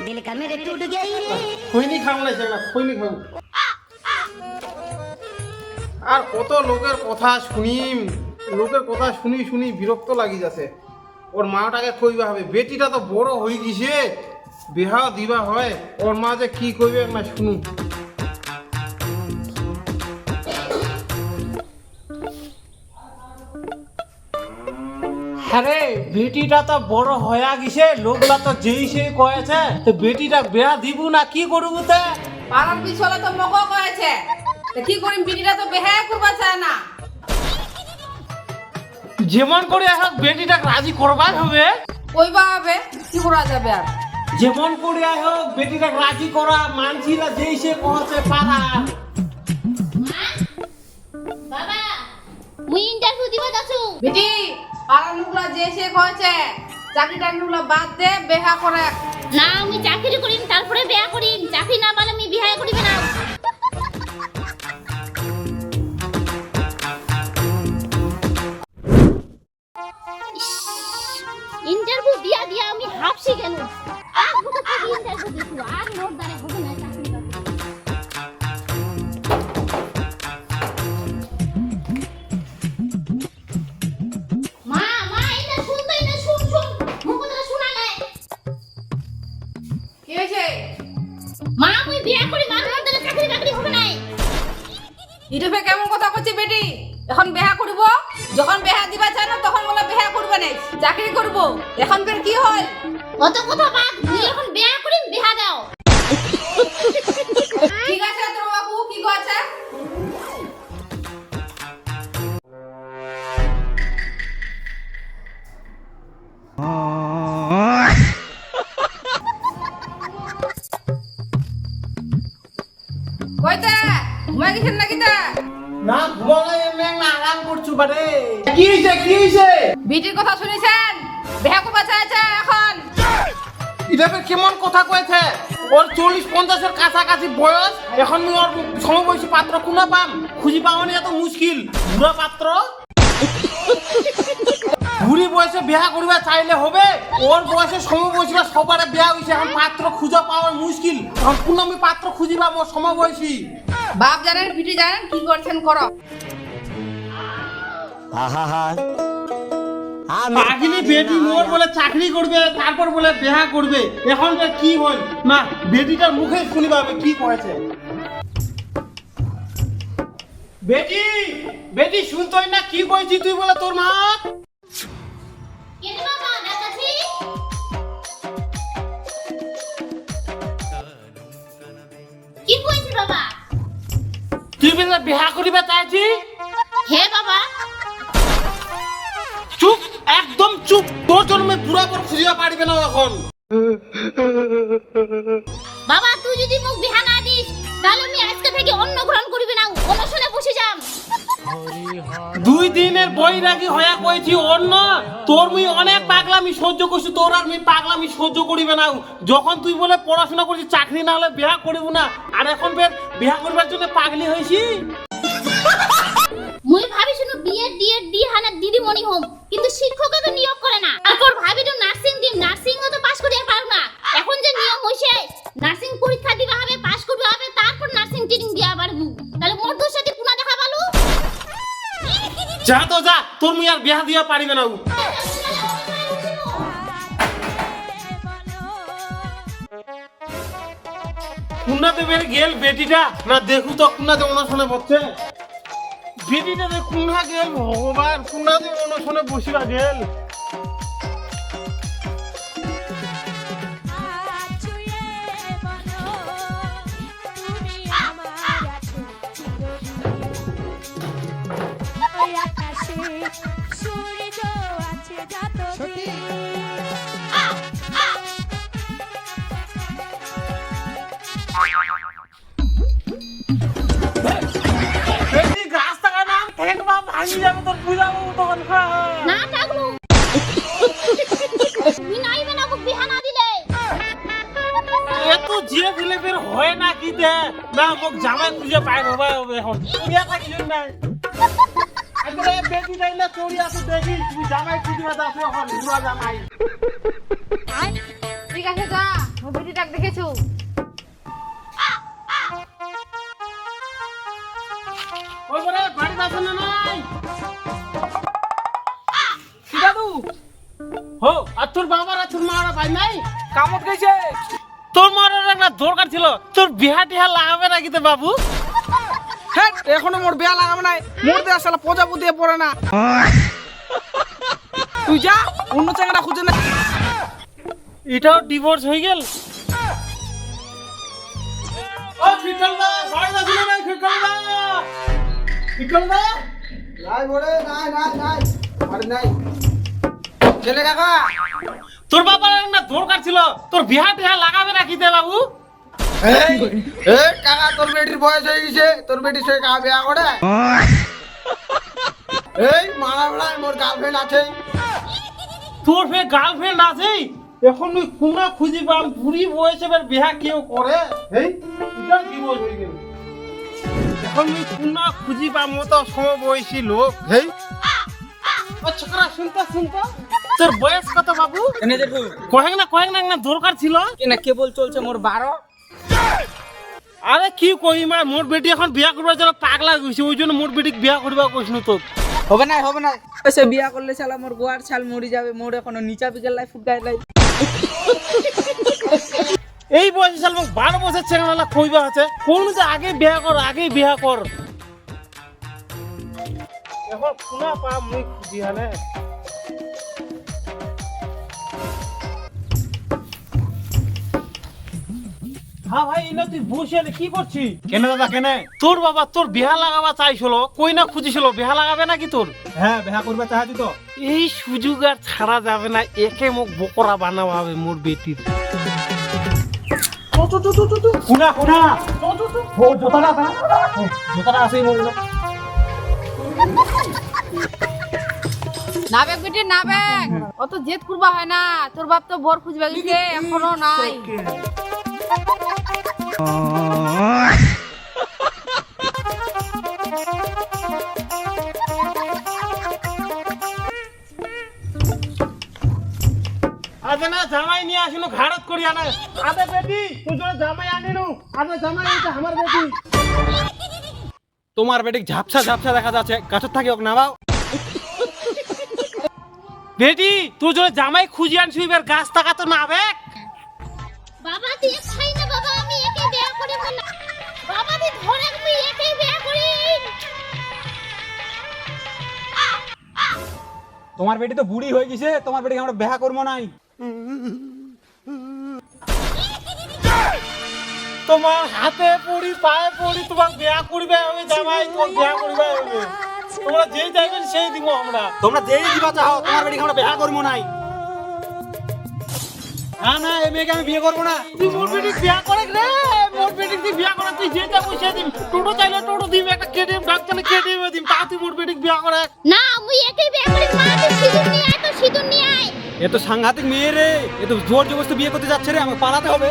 दिल का मेरे टूट गई रे খৈনি খাও না সেটা খৈনি খাও আর কত লোকের কথা শুনিম লোকের কথা শুনি শুনি বিরক্ত লাগি যাচ্ছে ওর মাটাকে কইবা হবে বেটিটা তো বড় হয়ে গেছে বিহা দিবা হয় ওর মা যে কি কইবে না শুনু আরে বেটিটা তো বড় হয়ে গেছে লোকলা তো যেই সেই কয়েছে তো বেটিটা বিয়া দিব না কি করব তে? পাড়ার পিছলে তো মগো কয়েছে। কি করিম বিটিটা তো বেহে করবা চায় না। যেমন করে এখন বেটিটা রাজি করবার হবে। কইবা হবে কি করা যাবে আর? যেমন করে হোক বেটিটা রাজি করা মানছিলা যেই সে কহছে পারা বাবা মুই ইন্টারভিউ দিবা যাচ্ছু। বিটি লোকলা যে সে কয়েছে। চাকরি টাকরিগুলো বাদ দে, বেহা করে। না, আমি চাকরি করিম, তারপরে বিয়া করিম। চাকরি না পালে আমি বিয়া করিবে না। এখন বেহা করব? যখন বেহা দিবা চায় না, তখন বলে বেহা করবে না চাকরি করব? এখন ফের কি হয়? কত কথা বাদ এখন বিয়া হইছে বিটির কথা শুনেছেন? বেহা করবা চাইছে এখন। এটা কেমন কথা কয়েছে? ওর চল্লিশ পঞ্চাশের কাছাকাছি বয়স এখন মুই ওর সমবয়সী পাত্র কোনা পাম? খুঁজি পাওয়া এত মুশকিল। বুড়া পাত্র? বুড়ি বয়সে বিয়া করিবা চাইলে হবে? ওর বয়সে সমবয়সী সবারে বিয়া হইছে এখন পাত্র খুঁজা পাওয়া মুশকিল। এখন কোন আমি পাত্র খুঁজিবা মোর সমবয়সী? বাপ জানেন বিটি জানেন কি করছেন করো। পাগলি বেটি মোর বলে চাকরি করবে তারপর বলে বিয়া করবে এখন কি হল না বেটিটার মুখে শুনিবা হবে কি করেছে বেটি বেটি শুনতই না কি কইছি তুই বলে তোর মা? কেন বাবা ডাকাছি কি কইছি বাবা? তুই বলে বিয়া করিবা চাইছি হে বাবা একদম চুপ। তোর জন্মে পুরা পর খুঁজিয়া পারবে না এখন। বাবা তুই যদি মুখ বিহা না দিস তাহলে আমি আজকে থেকে অন্ন গ্রহণ করিবে না। অনশনে বসে যাম। দুই দিনের বৈরাগী হয়ে কইছি অন্য তোর মুই অনেক পাগলামি সহ্য করছি তোর আর মুই পাগলামি সহ্য করিবে না। যখন তুই বলে পড়াশোনা করছিস চাকরি না হলে বিয়া করিব না। আর এখন ফের বিয়া করবার জন্য পাগলি হয়েছি বিএড দি হানা দিদিমণি হোম, কিন্তু শিক্ষকে তো নিয়োগ করে না। তারপর ভাবি তো নার্সিং দিম নার্সিং তো পাস করিয়া পারব না। এখন যে নিয়ম হইছে, নার্সিং পরীক্ষা দিবা হবে পাস করবে হবে, তারপর নার্সিং ট্রেনিং দিয়া পারব তাহলে মোর দোষ সাথে পুনা দেখা পালু? যা তো যা, তোর মুই আর বিয়া দিয়া পারিবে না কুন্নাতে বের গেল বেটিটা, না দেখু তো কুন্নাতে অনশনে বসছে? যে কুন্না গেল ভগবান কুন্নাতে অনশনে বসিবা গেল? ভাঙি যাবে তোর বুঝাবো তখন না টাকলু তুমি নাইবে না মুখ বিহা না দিলে এত যে ফেলে বের হয় না কি দে? না মোক জামাই খুঁজে পাই হবা হবে এখন। বিয়া থাকিল নাই। আরে বেটি যাইলে চড়ি আছে দেখি তুমি জামাই খুঁজে আছে এখন বুড়া জামাই। ঠিক আছে যা। মোর বেটিটাকে দেখেছ? ওই না দাদু হো আর তোর বাবার আর তোর মার ভাই নাই? কামত গেছে। তোর মারের একটা দরকার ছিল তোর বিহা টিহা লাগাবে নাকি তো বাবু? হ্যাঁ এখনও মোর বিয়া লাগাবে নাই। মোর দেয়া শালা প্রজাপতি দিয়ে পড়ে না। তুই যা অন্য চাকরা খুঁজে না। এটাও ডিভোর্স হয়ে গেল? ও ফিটল দা বাড়িতে আছেন না নাই ফিটল ছেলে কাকা? তোর বাবার একটা দরকার ছিল। তোর বিহা টিহা লাগাবে নাকি তে বাবু? কাকা তোর বেটির বয়স হয়ে গেছে। তোর বেটির সঙ্গে কাকা বিয়া করে? এই মারা বেড়ায় মোর গার্লফ্রেন্ড আছে। তোর ফে গার্লফ্রেন্ড আছে? এখন তুই কুমড়া খুঁজি পাম বুড়ি বয়সে বিহা কেউ করে? এই এটা গেল এখন তুই কুমড়া খুঁজি পাম মতো সমবয়সী লোক। হেই। ও ছোকরা শুনতে শুনতে? তোর বয়স কত বাবু? এনে দেখো। কয়েক না কয়েক না একটা দরকার ছিল। কেনা কেবল চলছে মোর বারো? আরে কি কই মা মোর বেটি এখন বিয়া করবার জন্য পাগলা গেছে ওই জন্য মোর বেটিকে বিয়া করবা কইছিল তো হবে না হবে না। সে বিয়া করলে শালা মোর গোয়ার ছাল মরি যাবে মোর এখনও নিচা বিকেল লাই ফুটকাই লাই এই বয়সে মোক বারো বছর ছেলেমেলা কইবা আছে। কোন যে আগে বিয়া কর আগে বিয়া কর। এখন শোনা পা মুই খুঁজি হানে হ্যাঁ ভাই এনে তুই বসে আলে কি করছিস? কেন দাদা কেন? তোর বাবা তোর লাগাবা চাইছিল কই না খুঁজিছিল বিহা লাগাবে নাকি তোর? হ্যাঁ করবে তো। এই সুযোগ আর ছাড়া যাবে না একে মোক বকরা বানাবা মোর বেটির। শুনা শুনা ও জোতাটা জোতাটা। বেটি অত জেদ করবা হয় না। তোর বাপ তো বর খুঁজবে গেছে এখনও নাই। আসিনু ঘাড়ত করি আনে। আদে বেটি তুই জামাই আনিনু। আদে জামাই এটা আমার বেটি। তোমার বেটিক ঝাপসা ঝাপসা দেখা যাচ্ছে গাছের থাকি হোক নামাও। বেটি তুই জন্য জামাই খুঁজি আনছি এবার গাছ টাকা তো না বে বাবা তুই খাই না বাবা আমি একে বিয়া করে বাবা তুই ধরে আমি একে বিয়া করি। তোমার বেটি তো বুড়ি হয়ে গেছে তোমার বেটিকে আমরা বেহা করব নাই। তোমার হাতে পড়ি পায়ে পড়ি তোমার বিয়া করবে হবে জামাই তোমার বিয়া করবে হবে তোমরা যেই যাইবেন সেই দিব আমরা। তোমরা যেই দিবা চাও তোমার বেটিকে আমরা বেহা করব নাই। না না এই মেয়েকে আমি বিয়ে করব না। তুই মোর বেটি বিয়া করে রে মোর বেটি তুই বিয়া করে তুই যেটা পয়সা দিম। টোটো চাইলে টোটো দিম একটা কেটিএম ডাক চাইলে কেটিএম দিম তা তুই মোর বেটি বিয়া করে না আমি একে বিয়া করি মা তুই সিঁদুর নিয়ে আয় তো সিঁদুর নিয়ে আয়। এ তো সাংঘাতিক মেয়ে রে এ তো জোর জবরদস্তি বিয়ে করতে যাচ্ছে রে আমাকে পালাতে হবে।